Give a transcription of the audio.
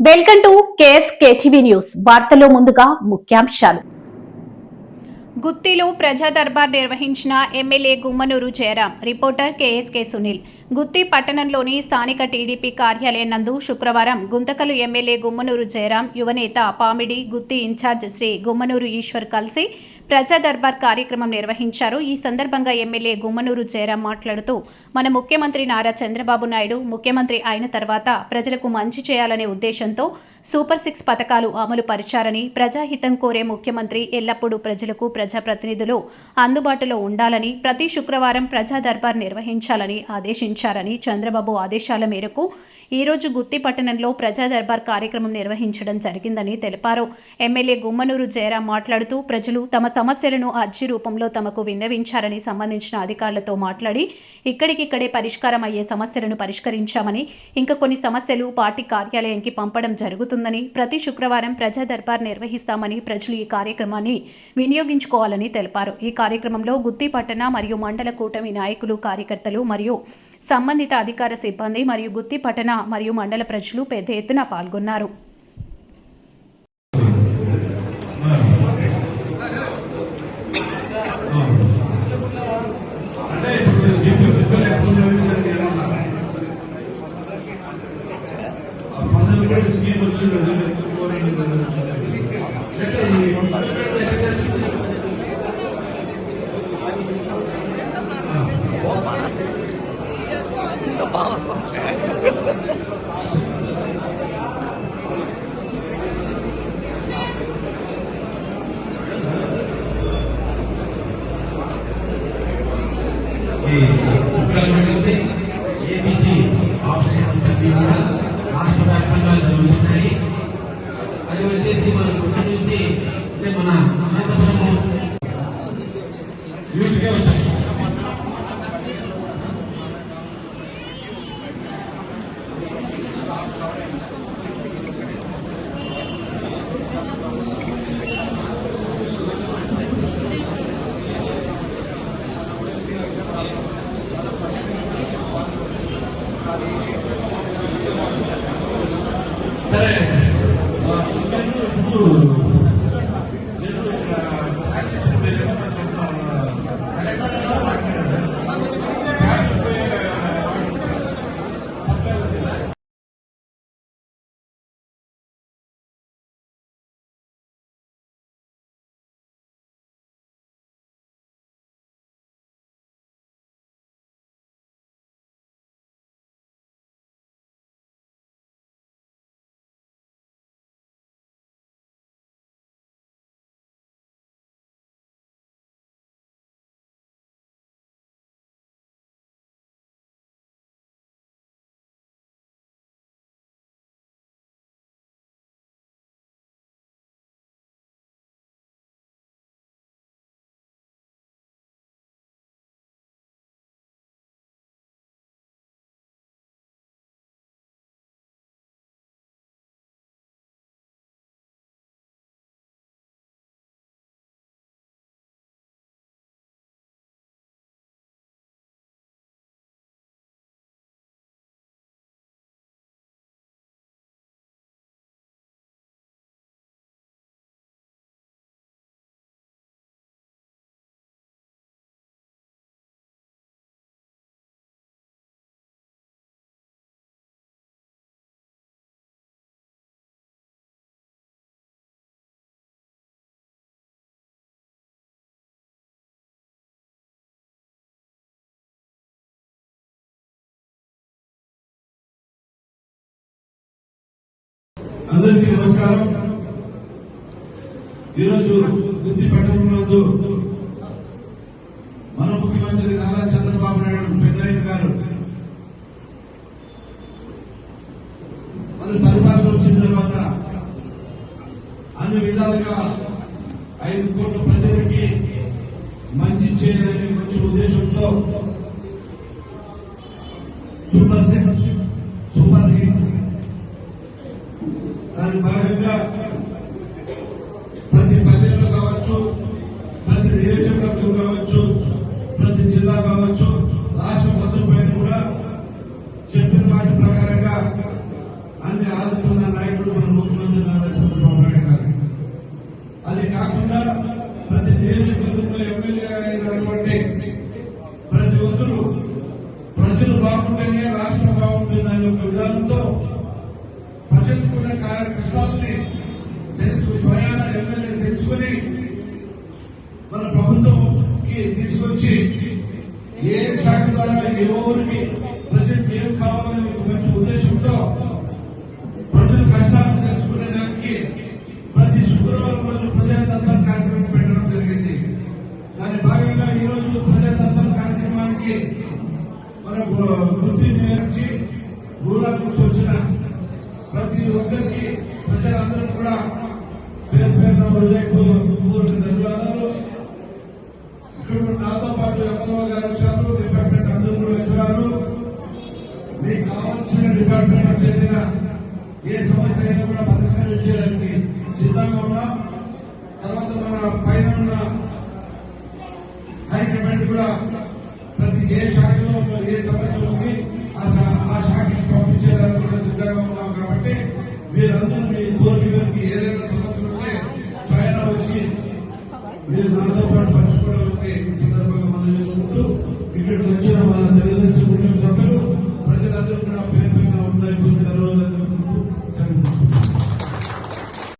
Welcome to KS news. వార్తలో ముందుగా ముఖ్యాంశాలు. గుత్తిలో ప్రజా దర్బార్ నిర్వహించిన MLA Gummanur Jayaram reporter KSK Sunil. Gooty పట్టణంలోని స్థానిక టీడీపీ కార్యాలయం నందు శుక్రవారం Guntakal M L A Gummanur Jayaram యువనేత పామిడి గుత్తి ఇన్ఛార్జ్ శ్రీ గుమ్మనూరు ఈశ్వర్ కలిసి ప్రజా దర్బార్ కార్యక్రమం నిర్వహించారు. ఈ సందర్భంగా ఎమ్మెల్యే గుమ్మనూరు జయరాం మాట్లాడుతూ మన ముఖ్యమంత్రి నారా చంద్రబాబు నాయుడు ముఖ్యమంత్రి అయిన తర్వాత ప్రజలకు మంచి చేయాలనే ఉద్దేశంతో సూపర్ సిక్స్ పథకాలు అమలు పరిచారని ప్రజాహితం కోరే ముఖ్యమంత్రి ఎల్లప్పుడూ ప్రజలకు ప్రజాప్రతినిధులు అందుబాటులో ఉండాలని ప్రతి శుక్రవారం ప్రజా దర్బార్ నిర్వహించాలని ఆదేశించారని చంద్రబాబు ఆదేశాల మేరకు ఈ రోజు గుత్తి పట్టణంలో ప్రజా దర్బార్ కార్యక్రమం నిర్వహించడం జరిగిందని తెలిపారు. ఎమ్మెల్యే గుమ్మనూరు జయరాం మాట్లాడుతూ ప్రజలు తమ సమస్యలను అర్జీ రూపంలో తమకు విన్నవించారని సంబంధించిన అధికారులతో మాట్లాడి ఇక్కడికిక్కడే పరిష్కారం అయ్యే సమస్యలను పరిష్కరించామని ఇంకా కొన్ని సమస్యలు పార్టీ కార్యాలయానికి పంపడం జరుగుతుందని ప్రతి శుక్రవారం ప్రజా దర్బార్ నిర్వహిస్తామని ప్రజలు ఈ కార్యక్రమాన్ని వినియోగించుకోవాలని తెలిపారు. ఈ కార్యక్రమంలో గుత్తి పట్టణ మరియు మండల కూటమి నాయకులు కార్యకర్తలు మరియు సంబంధిత అధికార సిబ్బంది మరియు గుత్తి పట్టణ మరియు మండల ప్రజలు పెద్ద ఎత్తున పాల్గొన్నారు. అంటే ఇప్పుడు చెప్పి పెద్దలు ఎప్పుడు చదివిందని ఏమన్నా ఆ పన్నెండు కూడా స్కీమ్ వచ్చింది ఎత్తుకోవాలని ఎట్లా ఈ పన్నెండు కూడా ఎట్లా చేస్తుంది? ఈ కుక్కలను కలిసి ఏబీసీ ఆపరేషన్ సభ్యులు కూడా రాష్ట్ర వ్యాప్తంగా జరుగుతున్నాయి అది వచ్చేసి మన కుక్క నుంచి అంటే మన అనంతపురము సరే. ఇప్పుడు అందరికీ నమస్కారం. ఈరోజు గుత్తి పట్టణంలో మన ముఖ్యమంత్రి నారా చంద్రబాబు నాయుడు పెద్దయ్య గారు మన పరిపాలన వచ్చిన తర్వాత అన్ని విధాలుగా ఐదు కోట్ల ప్రజలకి మంచి చేయాలనే మంచి ఉద్దేశంతో super six super hit కాకుండా ఊరాకు వచ్చిన ప్రతి ఒక్కరికి ప్రజలందరూ కూడా పేరు పేరున హృదయపూర్వక ధన్యవాదాలు. ఇక్కడ నాతో పాటు ఎంఆర్ఓ గారు వచ్చారు డిపార్ట్మెంట్ అందరూ కూడా వచ్చారు. మీకు కావాల్సిన డిపార్ట్మెంట్ చెందిన ఏ సమస్య అయినా కూడా పరిష్కరించడానికి సిద్ధంగా ఉన్నాం. తర్వాత మన పైన ఉన్న హైకమాండ్ కూడా ప్రతి ఏ శాఖలో ఏ సమస్య ఉంది ఆ కాబట్టి మీరు నాతో పాటు పంచుకోవడం ఈ సందర్భంగా మనం చేసుకుంటూ ఇక్కడికి వచ్చిన మన తెలుగుదేశం కుటుంబ సభ్యులు